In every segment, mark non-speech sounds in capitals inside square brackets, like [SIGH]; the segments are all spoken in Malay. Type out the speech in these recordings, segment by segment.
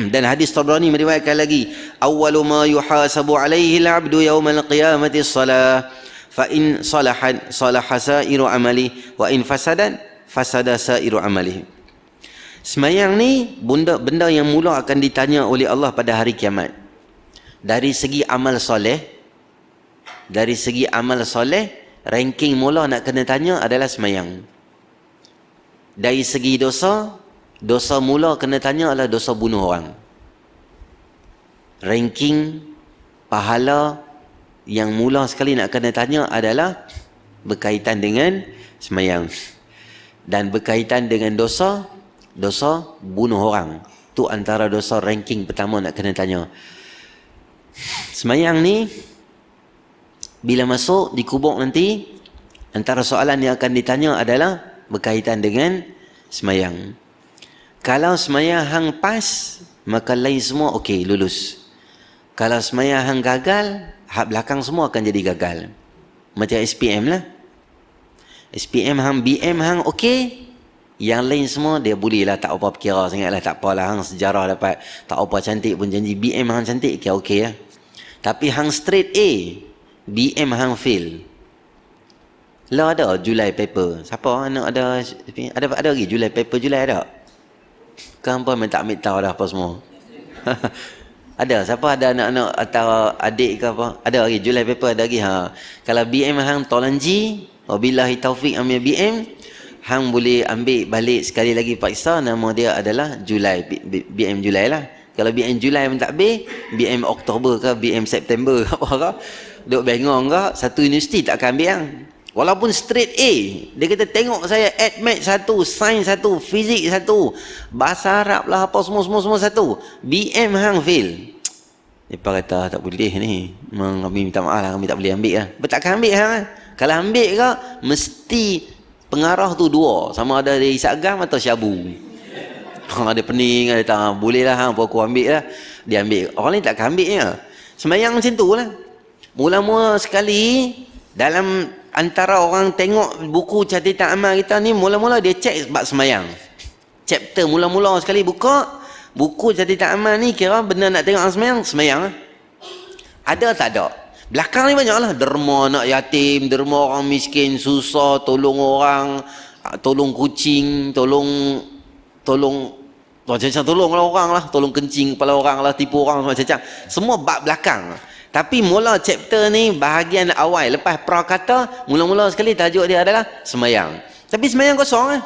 [CLEARS THROAT] dan hadis Tabrani meriwayatkan lagi awwalu ma yuhasabu alaihi al-'abdu yawmal qiyamati as-salah fa in salahan salaha sa'iru amali wa in fasadan fasada sa'iru amali Semayang ni benda benda yang mula akan ditanya oleh Allah pada hari kiamat. Dari segi amal soleh, dari segi amal soleh, ranking mula nak kena tanya adalah semayang. Dari segi dosa, dosa mula kena tanya adalah dosa bunuh orang. Ranking pahala yang mula sekali nak kena tanya adalah berkaitan dengan semayang. Dan berkaitan dengan dosa, dosa bunuh orang. Tu antara dosa ranking pertama nak kena tanya. Semayang ni, bila masuk di kubur nanti, antara soalan yang akan ditanya adalah berkaitan dengan semayang. Kalau semayang hang pas, maka lain semua okey, lulus. Kalau semayang hang gagal, hak belakang semua akan jadi gagal. Macam SPM lah. SPM hang BM hang okey, yang lain semua dia boleh lah tak apa kira sangat lah. Tak apalah hang sejarah dapat. Tak apa cantik pun janji. BM hang cantik kira okey lah tapi hang straight A BM hang fail. Lah ada Julai paper. Siapa? Nak ada ada ada lagi Julai paper Julai ada kan apa tak ambil tahu dah apa semua? [LAUGHS] Ada siapa ada anak-anak atau adik ke apa? Ada lagi Julai paper ada lagi ha. Kalau BM hang tolanji wabillahi taufik ambil BM hang boleh ambil balik sekali lagi paksa nama dia adalah Julai BM Julai lah. Kalau BM Julai pun tak BM Oktober ke BM September ke apa ke duk bengong ke satu universiti tak akan ambil yang walaupun straight A dia kata tengok saya admit satu sains satu fizik satu bahasa Arab lah apa semua semua semua satu. BM hang fail Mereka kata tak boleh ni. Memang kami minta maaf lah Kami tak boleh ambil lah. Betakkan ambil hang Kalau ambil ke Mesti pengarah tu dua. Sama ada dia isap gam atau syabu. [LAUGHS] Ha, ada pening ada tak boleh lah hang aku ambil lah. Dia ambil. Orang lain tak ambil ya. semayang macam tu lah. Mula-mula sekali dalam antara orang tengok buku catatan amal kita ni mula-mula dia cek sebab semayang. Chapter mula-mula sekali buka buku catatan amal ni kira benda nak tengok orang semayang semayang lah. Ada tak ada? Belakang ni banyaklah. Derma anak yatim, derma orang miskin, susah, tolong orang, tolong kucing, tolong tolong macam-macam tolong lah orang lah, tolong kencing kepala orang lah, tipu orang macam-macam. Semua bab belakang. Tapi mula chapter ni bahagian awal lepas pra kata mula-mula sekali tajuk dia adalah semayang. Tapi semayang kosong eh.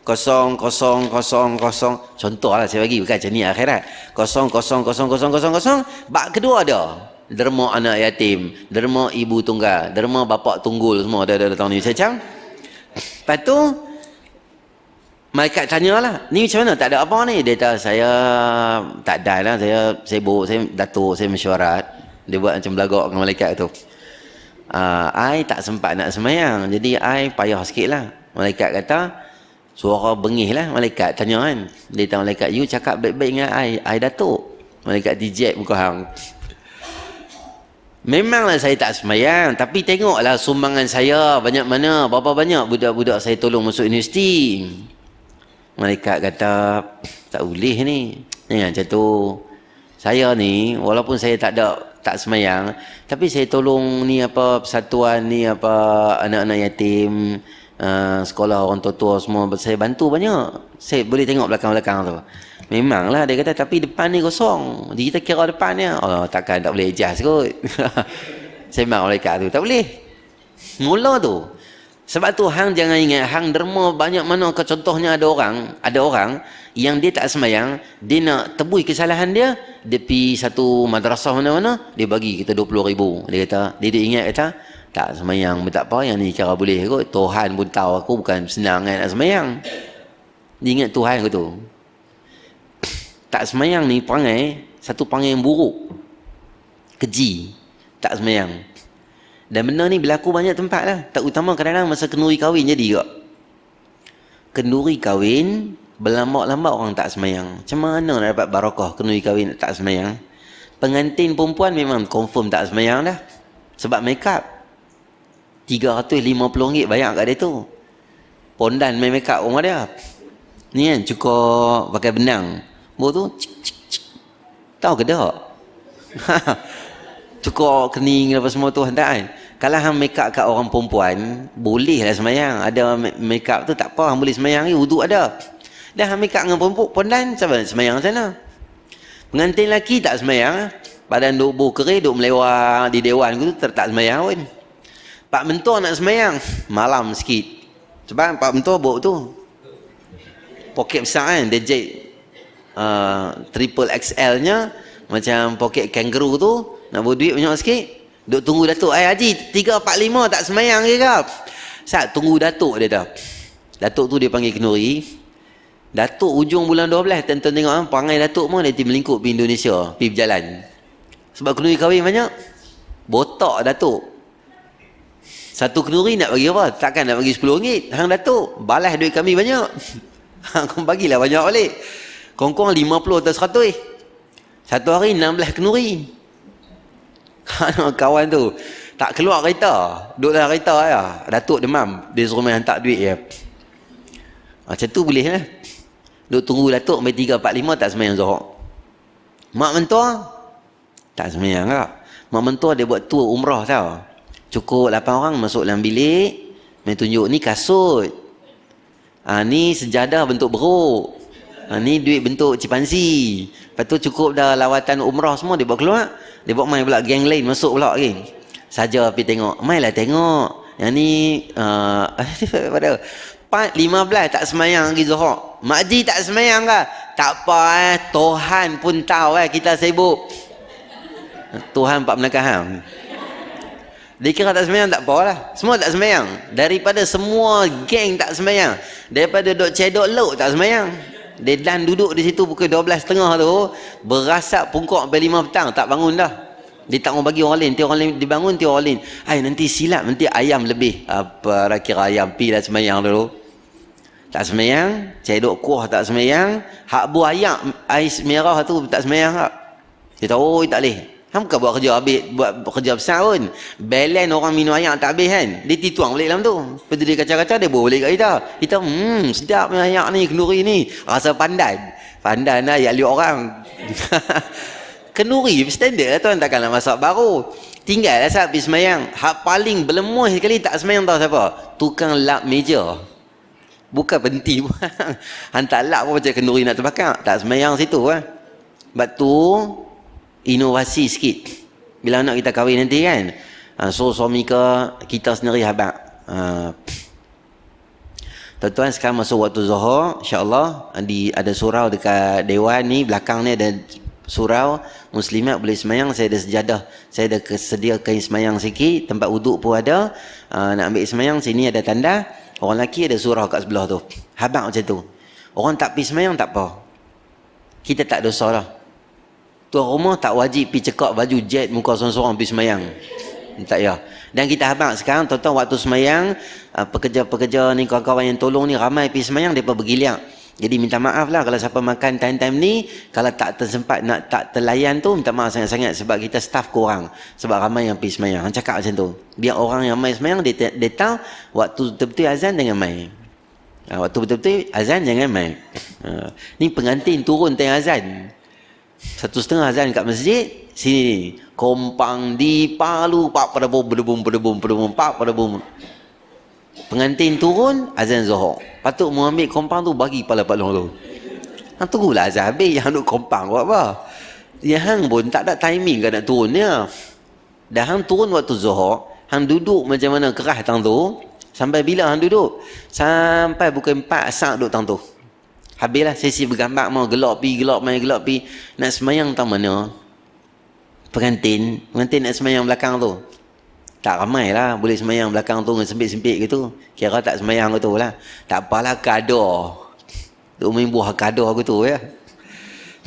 Kosong, kosong, kosong, kosong. Contoh lah saya bagi bukan macam ni akhirat. Kosong, kosong, kosong, kosong, kosong, kosong. Bab kedua ada derma anak yatim, derma ibu tunggal, derma bapa tunggul semua ada ada tahun ni macam. Lepas tu Malaikat tanya lah, ni macam mana? Tak ada apa ni? Dia kata, saya tak ada lah. Saya sibuk, saya datuk, saya mesyuarat. Dia buat macam belagak dengan malaikat tu. Uh, I tak sempat nak semayang. Jadi, I payah sikit lah. Malaikat kata, suara bengih lah malaikat tanya kan. Dia kata, malaikat, you cakap baik-baik dengan I. I datuk. Malaikat dijek muka hang. Memanglah saya tak semayang Tapi tengoklah sumbangan saya Banyak mana Berapa banyak budak-budak saya tolong masuk universiti Malaikat kata Tak boleh ni Jangan macam tu Saya ni Walaupun saya tak ada Tak semayang Tapi saya tolong ni apa Persatuan ni apa Anak-anak yatim uh, Sekolah orang tua-tua semua Saya bantu banyak Saya boleh tengok belakang-belakang tu Memanglah dia kata tapi depan ni kosong. Jadi kita kira depan ni. Oh takkan tak boleh adjust kot. [LAUGHS] Sembang malaikat tu. Tak boleh. Mula tu. Sebab tu hang jangan ingat hang derma banyak mana ke contohnya ada orang, ada orang yang dia tak semayang, dia nak tebus kesalahan dia, dia pergi satu madrasah mana-mana, dia bagi kita 20 ribu. Dia kata, dia, dia ingat kata, tak semayang pun tak apa, yang ni cara boleh kot. Tuhan pun tahu aku bukan senang kan nak semayang. Dia ingat Tuhan kot tu [SNIFFS] tak semayang ni perangai satu perangai yang buruk keji tak semayang dan benda ni berlaku banyak tempat lah. Tak utama kadang-kadang masa kenduri kahwin jadi kak kenduri kahwin berlambat-lambat orang tak semayang. Macam mana nak dapat barakah kenduri kahwin tak semayang? Pengantin perempuan memang confirm tak semayang dah. Sebab make up RM350 bayar kat dia tu. Pondan main make up rumah dia. Ni kan cukup pakai benang. Bawa tu cik, cik, cik, Tahu ke tak? [LAUGHS] Cukup kening apa semua tu hendak kan? Kalau hang make up kat orang perempuan, boleh lah semayang. Ada make up tu tak apa, hang boleh semayang ni, wuduk ada. Dah hang make up dengan perempuan dan siapa nak semayang sana? Pengantin lelaki tak semayang. Badan duk buh kering, duk melewah di dewan tu, tak, tak semayang pun. Pak mentua nak semayang, malam sikit. Sebab Pak mentua bawa tu. Poket besar kan, dia jet uh, triple XL-nya, macam poket kangaroo tu, nak bawa duit banyak sikit, Duk tunggu Datuk. Eh Haji, 3, 4, 5 tak semayang ke kau? Saat tunggu Datuk dia dah. Datuk tu dia panggil kenuri. Datuk ujung bulan 12, tuan-tuan tengok kan, perangai Datuk pun dia melingkup pergi Indonesia, pergi berjalan. Sebab kenuri kahwin banyak. Botak Datuk. Satu kenuri nak bagi apa? Takkan nak bagi 10 ringgit. Hang Datuk, balas duit kami banyak. [LAUGHS] Hang bagilah banyak balik. Kongkong 50 atau 100 eh. Satu hari 16 kenuri. [LAUGHS] kawan tu. Tak keluar kereta. Duduk dalam kereta ya. datuk demam. Dia suruh main hantar duit ya. macam tu boleh lah duduk tunggu datuk sampai 3, 4, 5 tak semayang zuhur mak mentua? Tak semayang tak mak mentua dia buat tour umrah tau. Cukup 8 orang masuk dalam bilik main tunjuk ni kasut. Ha, ni sejadah bentuk beruk. Ha, ni duit bentuk cipansi lepas tu cukup dah lawatan umrah semua dia buat keluar dia buat main pula geng lain masuk pula lagi. Saja pergi tengok. Mainlah tengok. Yang ni [LAUGHS] uh, pada Part 15 tak semayang lagi Zuhur. Makji tak semayang ke? Tak apa eh. Tuhan pun tahu eh kita sibuk. Tuhan Pak Melakaham. Dia kira tak semayang tak apalah. Semua tak semayang. Daripada semua geng tak semayang. Daripada duk cedok lok tak semayang. Dia dan duduk di situ pukul 12.30 tu, berasap pungkuk sampai 5 petang, tak bangun dah. Dia tak mau bagi orang lain, nanti orang lain dibangun, nanti orang lain. Hai, nanti silap, nanti ayam lebih. Apa kira ayam, pi lah semayang dulu. Tak semayang, cedok kuah tak semayang, hak buah ayam, ais merah tu tak semayang tak. Dia tahu, oh, tak boleh. Hang bukan buat kerja habis, buat kerja besar pun. Belen orang minum air tak habis kan. Dia tituang balik dalam tu. Lepas tu dia kacau-kacau, dia bawa balik kat kita. Kita, hmm, sedap minum air ni, kenduri ni. Rasa pandan. Pandan lah, ya liuk orang. [LAUGHS] kenduri, standard lah tuan, takkan nak masak baru. Tinggal lah pergi semayang. Hak paling berlemuh sekali tak semayang tahu siapa? Tukang lap meja. Bukan penti pun. [LAUGHS] Hantar lap pun macam kenduri nak terbakar. Tak semayang situ lah. Sebab tu, inovasi sikit. Bila anak kita kahwin nanti kan ha, so suami ke kita sendiri habak ha. tuan-tuan sekarang masuk waktu zuhur insyaAllah. Di, ada surau dekat dewan ni belakang ni ada surau. Muslimat boleh semayang saya ada sejadah. Saya ada kesedia kain semayang sikit tempat uduk pun ada. Nak ambil semayang sini ada tanda. Orang lelaki ada surau kat sebelah tu. Habak macam tu. Orang tak pergi semayang tak apa. Kita tak dosa lah Tuan rumah tak wajib pergi cekak baju jet muka seorang-seorang pergi semayang. Tak ya. Dan kita habang sekarang tuan-tuan waktu semayang, uh, pekerja-pekerja ni kawan-kawan yang tolong ni ramai pergi semayang, mereka bergiliang. Jadi minta maaf lah kalau siapa makan time-time ni, kalau tak tersempat nak tak terlayan tu, minta maaf sangat-sangat sebab kita staff kurang. Sebab ramai yang pergi semayang. Han cakap macam tu. Biar orang yang main semayang, dia, dia tahu waktu betul-betul azan dengan main. Uh, waktu betul-betul azan jangan main. Uh, ni pengantin turun tengah azan. Satu setengah azan kat masjid, sini ni. Kompang di Palu, pak pada bom, bom, pada bom, pak pada bom. Pengantin turun, azan zuhur. Patut mau ambil kompang tu, bagi pala palung tu. Hang tunggulah azan habis, yang duk kompang buat apa? Yang hang pun tak ada timing kan nak turun dia. Dah hang turun waktu zuhur, hang duduk macam mana kerah tang tu, sampai bila hang duduk? Sampai bukan empat saat duduk tang tu. Habislah sesi bergambar mau gelap pi gelap main gelap pi nak semayang tang mana? Pengantin, pengantin nak semayang belakang tu. Tak ramai lah boleh semayang belakang tu dengan sempit-sempit gitu. Kira tak semayang gitu lah. Tak apalah kado. Tu main buah kado aku tu ya.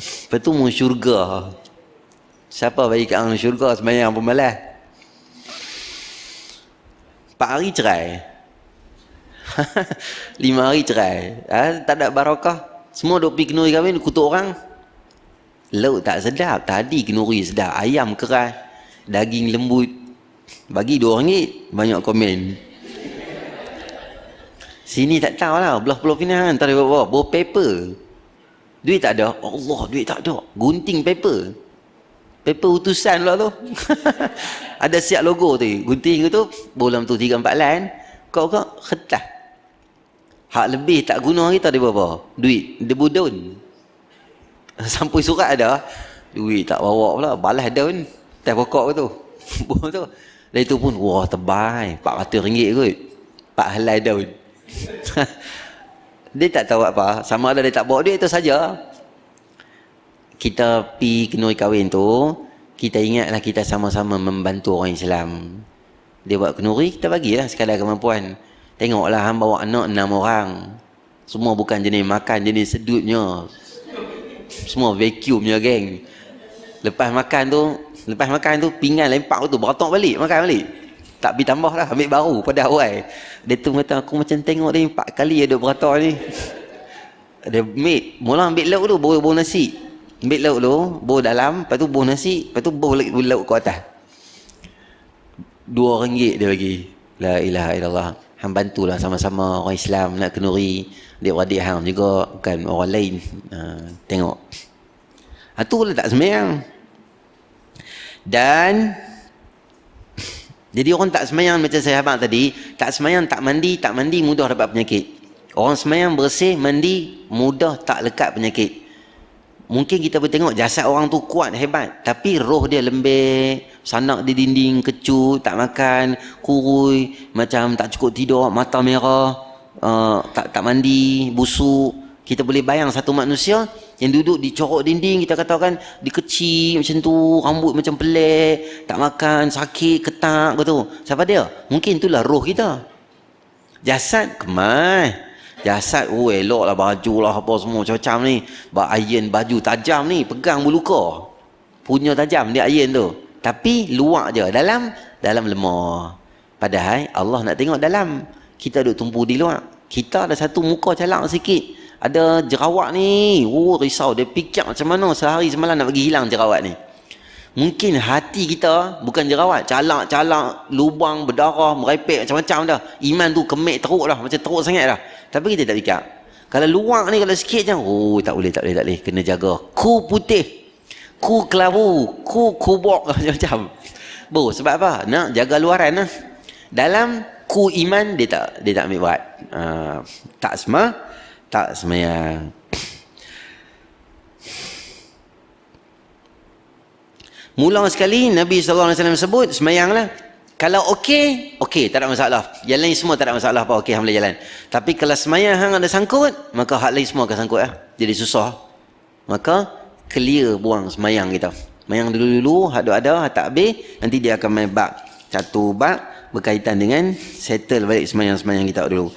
Lepas tu mau syurga. Siapa bagi kat syurga semayang pun malas. Pak hari cerai. Lima hari cerai ha? tak ada barakah semua duk pergi kenuri kahwin kutuk orang lauk tak sedap tadi kenuri sedap ayam keras daging lembut bagi dua ringgit banyak komen sini tak tahu lah belah pulau pinang tak ada apa-apa bawa paper Duit tak ada. Allah, duit tak ada. Gunting paper. Paper utusan pula tu. ada siap logo tu. Gunting tu, bolam tu tiga empat lain. Kau kau kertas. Hak lebih tak guna kita dia berapa? Duit. Debu daun. [LAUGHS] Sampul surat ada. Duit tak bawa pula. Balas daun. Teh pokok tu. [LAUGHS] Tu. Dan itu pun, wah tebal. RM400 kot. Pak helai daun. [LAUGHS] dia tak tahu apa. Sama ada dia tak bawa duit itu saja. Kita pi kenuri kahwin tu, kita ingatlah kita sama-sama membantu orang Islam. Dia buat kenuri, kita bagilah sekadar kemampuan. Tengoklah hang bawa anak enam orang. Semua bukan jenis makan, jenis sedutnya. Semua vacuumnya geng. Lepas makan tu, lepas makan tu pinggan lempak tu beratok balik, makan balik. Tak pergi tambah lah, ambil baru pada awal. Dia tu kata, aku macam tengok dia empat kali ada beratok ni. Dia mate, mula ambil lauk tu, bawa bawa nasi. Ambil lauk tu, bawa dalam, lepas tu bawa nasi, lepas tu bawa lauk ke atas. Dua ringgit dia bagi. La ilaha illallah. Hang bantulah sama-sama orang Islam nak kenuri. Dia beradik hang juga, bukan orang lain. Ha, tengok. Ha, tak semayang. Dan jadi orang tak semayang macam saya abang tadi, tak semayang, tak mandi, tak mandi mudah dapat penyakit. Orang semayang bersih, mandi mudah tak lekat penyakit. Mungkin kita boleh tengok jasad orang tu kuat, hebat. Tapi roh dia lembek, sanak di dinding, kecut, tak makan, kurui, macam tak cukup tidur, mata merah, uh, tak tak mandi, busuk. Kita boleh bayang satu manusia yang duduk di corok dinding kita katakan dikecil macam tu rambut macam pelik tak makan sakit ketak gitu siapa dia mungkin itulah roh kita jasad kemai jasad oh elok lah baju lah apa semua macam-macam ni. Bak iron baju tajam ni pegang meluka punya tajam dia iron tu. Tapi luar je dalam dalam lemah. Padahal Allah nak tengok dalam. Kita duduk tumpu di luar kita ada satu muka calak sikit. Ada jerawat ni oh risau. Dia fikir macam mana sehari semalam nak bagi hilang jerawat ni. Mungkin hati kita bukan jerawat calak-calak lubang berdarah merepek macam-macam dah. Iman tu kemek teruk dah macam teruk sangat dah tapi kita tak fikir. Kalau luar ni kalau sikit je oh tak boleh tak boleh tak boleh. Kena jaga. Ku putih. Ku kelabu. Ku kubok. [LAUGHS] Macam-macam. Bo sebab apa? Nak jaga luaran lah dalam ku iman dia tak dia tak ambil berat uh, tak semua tak semayang. Mula sekali Nabi SAW sebut semayanglah. Kalau okey, okey tak ada masalah. Yang lain semua tak ada masalah apa okey boleh jalan. Tapi kalau semayang hang ada sangkut, maka hak lain semua akan sangkut lah. Jadi susah. Maka clear buang semayang kita. Semayang dulu-dulu, hak ada, hak tak habis, nanti dia akan main bak. Satu bak berkaitan dengan settle balik semayang-semayang kita dulu.